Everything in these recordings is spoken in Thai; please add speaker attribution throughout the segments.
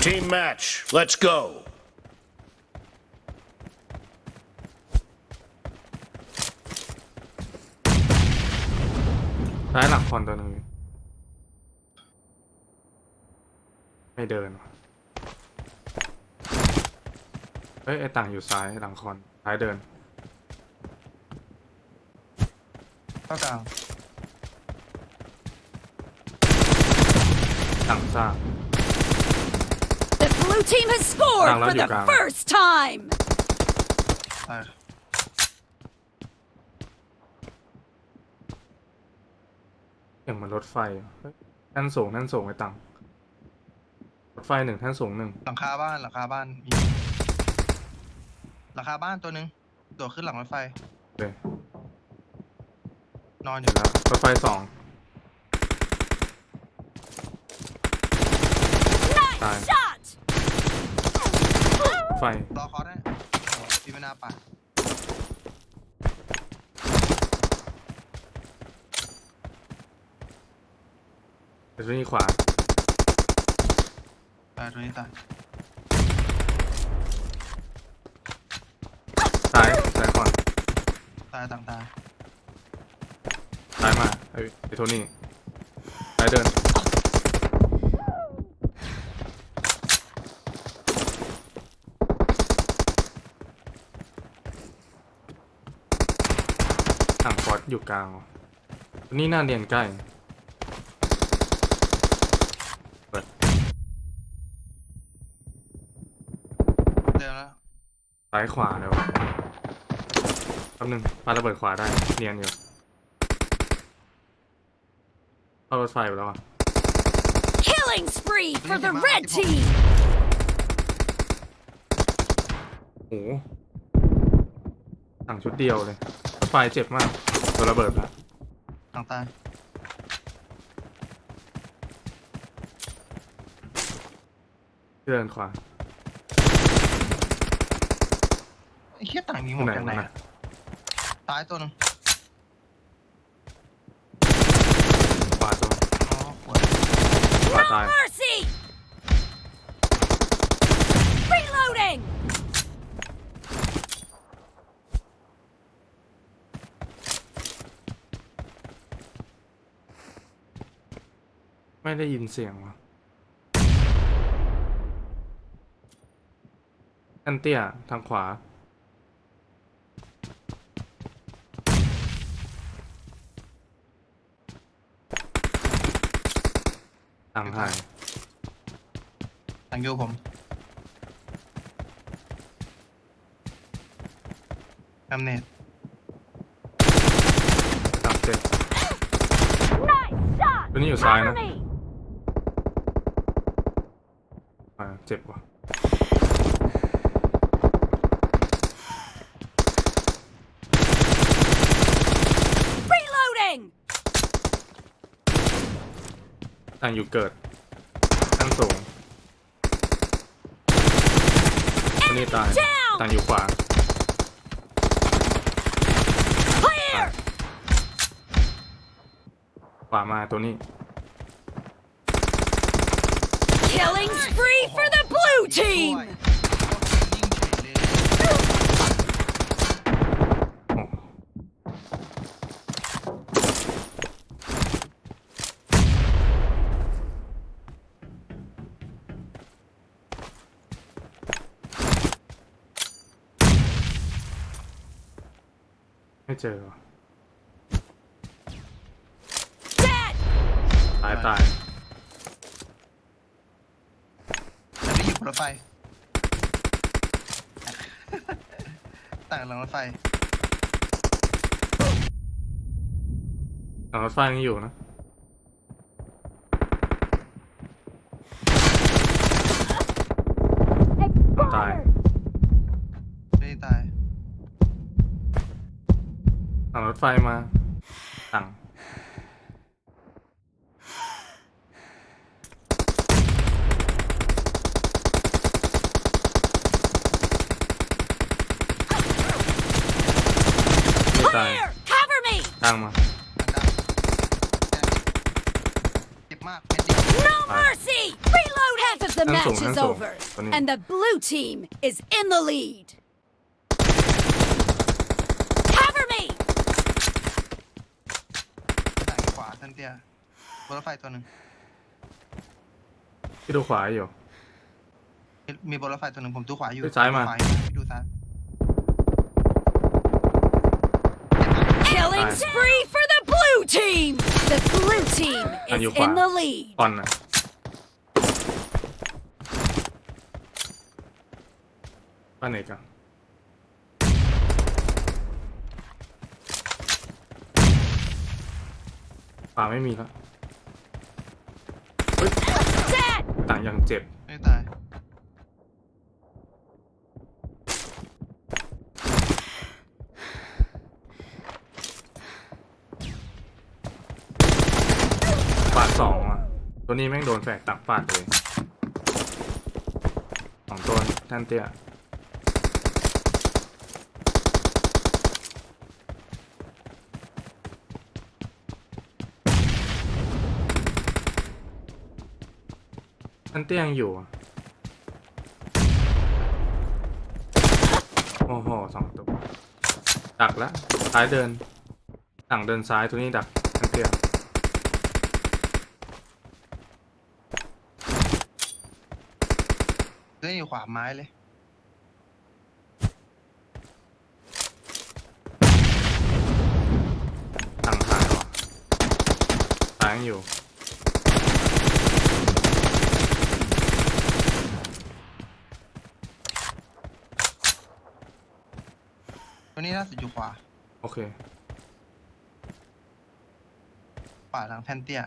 Speaker 1: Team match. Let's go.
Speaker 2: ซ้ายหลังคอนตัวหนึ่งไม่เดินว่ะเฮ้ยไอต่างอยู่ซ้ายหลังคอนซ้ายเดิน
Speaker 3: เข้ากลาง
Speaker 2: ต่างซ่า
Speaker 4: The blue team has scored
Speaker 2: Đang
Speaker 4: for
Speaker 2: nói
Speaker 4: the
Speaker 2: điều càng.
Speaker 4: first time.
Speaker 3: ตาย
Speaker 2: อย่างเหมือนรถไฟเฮ้ยแท่นสูงแท่นสูงไอต่างรถไฟหนึ่งแท่นสูงหนึ่ง
Speaker 3: หลังคาบ้านหลังคาบ้านมีหลังคาบ้านตัวหนึงโดดขึ้นหลังรถไฟ
Speaker 2: เลย
Speaker 3: นอนอ
Speaker 2: เห็น
Speaker 3: ยู่
Speaker 2: แล้วรถไฟสอง
Speaker 4: Nice
Speaker 2: Time.
Speaker 4: shot.
Speaker 2: รถไฟ
Speaker 3: รอคอร์สได้โอ้พี่ไม่น่าปัด
Speaker 2: เดี๋ยวจะมีขวา
Speaker 3: ตายตัวนี้ตาย
Speaker 2: ซ้าย ซ้ายก่อน
Speaker 3: ตายต่างตาย
Speaker 2: ซ้ายมาไอไอโทนี่ซ้ายเดิน ต่างฟอสอยู่กลางว่ะตัวนี่น่าเรียนใกล้เปิด
Speaker 3: เดินแล้ว
Speaker 2: ซ้ายขวาเลยวะแป๊บนึงปาระเบิดขวาได้เนียนอยู่เข้ารถไฟไปแล้วอะ
Speaker 4: Killing spree for the red team.
Speaker 2: โอ้โหสั่งชุดเดียวเลยรถ ไฟเจ็บมากโดนระเบิดแล้ว
Speaker 3: ต่างตาย
Speaker 2: เดินขวา
Speaker 3: ไอ้เหี้ยต่างยิงห
Speaker 2: ต
Speaker 3: ม
Speaker 2: รงไหน
Speaker 3: ดจากไหน
Speaker 2: วะ
Speaker 3: อะ
Speaker 2: นะ
Speaker 3: ตายตัวหนึง
Speaker 2: ขวาตัว
Speaker 3: อ๋อปวด
Speaker 2: ขวา
Speaker 4: No
Speaker 2: ตาย
Speaker 4: mercy. Reloading.
Speaker 2: ไม่ได้ยินเสียงวะอันเตี้ยทางขวาต่างหาย
Speaker 3: ต่างยูผมแอมเนต
Speaker 2: ต่างเจ็บ
Speaker 4: Nice shot.
Speaker 2: ตัวนี้อยู่ซ้าย
Speaker 4: Cover
Speaker 2: นะ
Speaker 4: me.
Speaker 2: อ่า เจ็บว่ะ
Speaker 4: Reloading.
Speaker 2: ต่างอยู่เกิดขั้นสูงตัวนี้ตาย
Speaker 4: down
Speaker 2: ต่างอยู่ขวา
Speaker 4: Clear.
Speaker 2: ขวามาตัวนี้
Speaker 4: Killing spree for the blue
Speaker 3: ช่วย
Speaker 4: team.
Speaker 3: ยิงเฉยเลย
Speaker 2: โอ้ไม่เจอว่ะ
Speaker 4: Dead.
Speaker 2: ตายตาย
Speaker 3: แต่ไม่อยู่บน รถไฟต่างหลังรถไฟ
Speaker 2: หลังรถไฟยังอยู่นะตาย
Speaker 3: ไม่ได้ตาย
Speaker 2: หลังรถไฟมาต่าง ตาย
Speaker 4: Clear. Cover me.
Speaker 2: ตั้งมา
Speaker 3: ต่างดาวเจ็บมากเม็ดเดียว
Speaker 4: No mercy! Reload! Half of the
Speaker 2: Cancel,
Speaker 4: match is
Speaker 2: cancel.
Speaker 4: over,
Speaker 2: Funny.
Speaker 4: and the blue team is in the lead. Cover me!
Speaker 3: ทางขวาทันเตี้ยบนรถไฟตัวหนึ่ง
Speaker 2: พี่ดูขวาอยู่
Speaker 3: มีมีบนรถไฟตัวหนึ่งผมดูขวาอยู่
Speaker 2: ไปซ้ายมา
Speaker 3: ขวอยู่นะพี่ดูซ้าย
Speaker 4: Killing
Speaker 2: Nice.
Speaker 4: spree for the blue team! The blue team
Speaker 2: And
Speaker 4: is
Speaker 2: you
Speaker 4: in
Speaker 2: fire.
Speaker 4: the lead.
Speaker 2: ปอนอะป้านเอกอะขวาไม่มีแล้วเฮ้ย
Speaker 4: Dead!
Speaker 2: ต่างยังเจ็บ
Speaker 3: ไม่ตาย
Speaker 2: ฟาดสองอะ ตัวนี้แม่งโดนแฝกตักฟาดเลยสองตัวท่านเตี้ยท่านเตี้ยยังอยู่อะโอ้โหสองตัว ดักแล้วซ้ายเดินต่งเดินซ้ายตัวนี้ดักท่านเตี้ย
Speaker 3: ล่นอยู่ขวาไม้เลย
Speaker 2: ต่างหายว่ะตายยังอยู่
Speaker 3: ตัวนี้น่าจะอยู่ขวา
Speaker 2: โอเค
Speaker 3: ขวาทางแท่นเตี้ย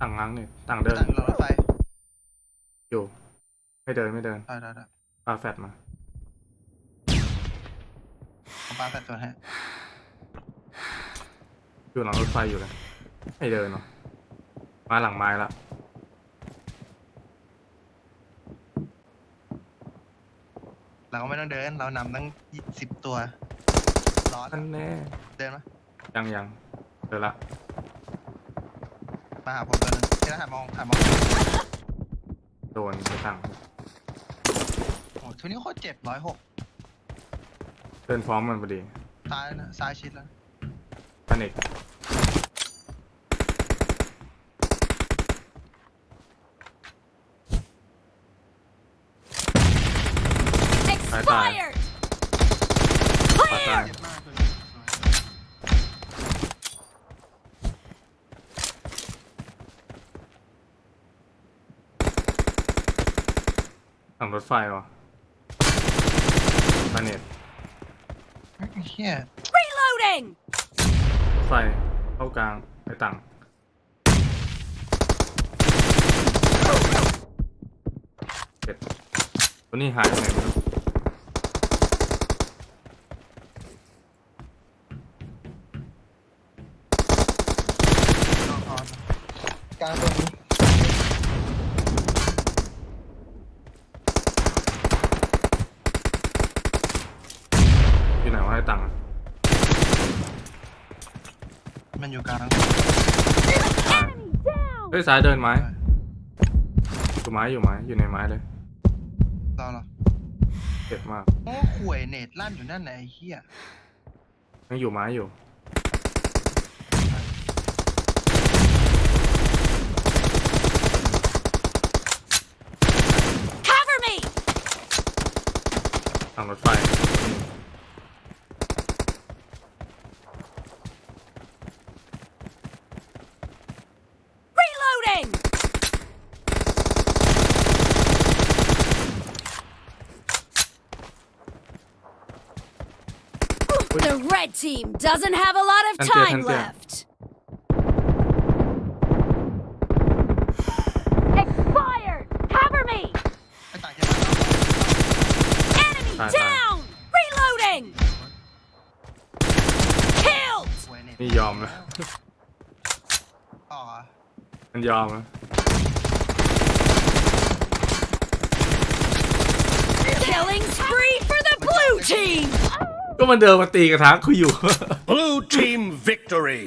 Speaker 2: ต่างง้างเนี่ยต่างเดิน
Speaker 3: ตั้งรถไฟ
Speaker 2: อยู่ ไม่เดินไม่เดิน
Speaker 3: ได้ได้ได้
Speaker 2: ปาแฟดมา
Speaker 3: ผมปาแฟดตัวให้
Speaker 2: อยู่หลังรถไฟอยู่เลยไม่เดินหรอมาหลังไม้ละ
Speaker 3: เราก็ไม่ต้องเดิน เรานำตั้งสิบตัวร้อน
Speaker 2: นั่นแน่
Speaker 3: เดินไหม
Speaker 2: ยังยังเดินละ
Speaker 3: มาหาผมตัวนึงที่หามองหามอง
Speaker 2: โดนไปต่ง
Speaker 3: โอ้ทุนี้โคตรเจ็บร้อยหก
Speaker 2: เดินพร้อมมันพอดี
Speaker 3: ซ้ายนะซ้ายชิดแล้ว
Speaker 2: พันเอก
Speaker 4: Expired!
Speaker 2: ปาตาย
Speaker 3: เจ็บมากตัวนี้
Speaker 2: หลังรถไฟวะพันเอก
Speaker 3: ไอ้เฮีย
Speaker 4: Reloading!
Speaker 2: รถไฟเข้ากลางไปต่างเจ็ดตัวนี้หายไปไหนไม่รู้
Speaker 3: นอนนอนกลางตัวนี้
Speaker 2: อยู่ไหนวะ ให้ตังค์อะ
Speaker 3: มันอยู่กลาง
Speaker 2: ตาย
Speaker 4: Down!
Speaker 2: เฮ้ยซ้ายเดินไม้อยู่ไม้อยู่ไม้อยู่ในไม้เลย
Speaker 3: รอเหรอ
Speaker 2: เจ็บมาก
Speaker 3: โอ้ข่วยเน็ตลั่นอยู่นั่นไหนะไอ้เฮีย
Speaker 2: ยังอยู่ไม้อยู่
Speaker 4: Cover me!
Speaker 2: ทางรถไฟ
Speaker 4: Reloading! The red team doesn't have a lot of
Speaker 2: Thank you,
Speaker 4: time
Speaker 2: thank you.
Speaker 4: left. Expired! Cover me!
Speaker 3: ไอ้ต่างจะมาแล้ว
Speaker 4: Enemy
Speaker 2: Bye, bye.
Speaker 4: down! Reloading! Killed!
Speaker 3: ข่วยเน็ต
Speaker 2: นี่ยอมนะ
Speaker 3: ต่อ
Speaker 2: มันยอมนะ
Speaker 4: Killing spree for the blue team!
Speaker 2: ก็มันเดินมาตีกระทะกูอยู่
Speaker 1: Blue team victory.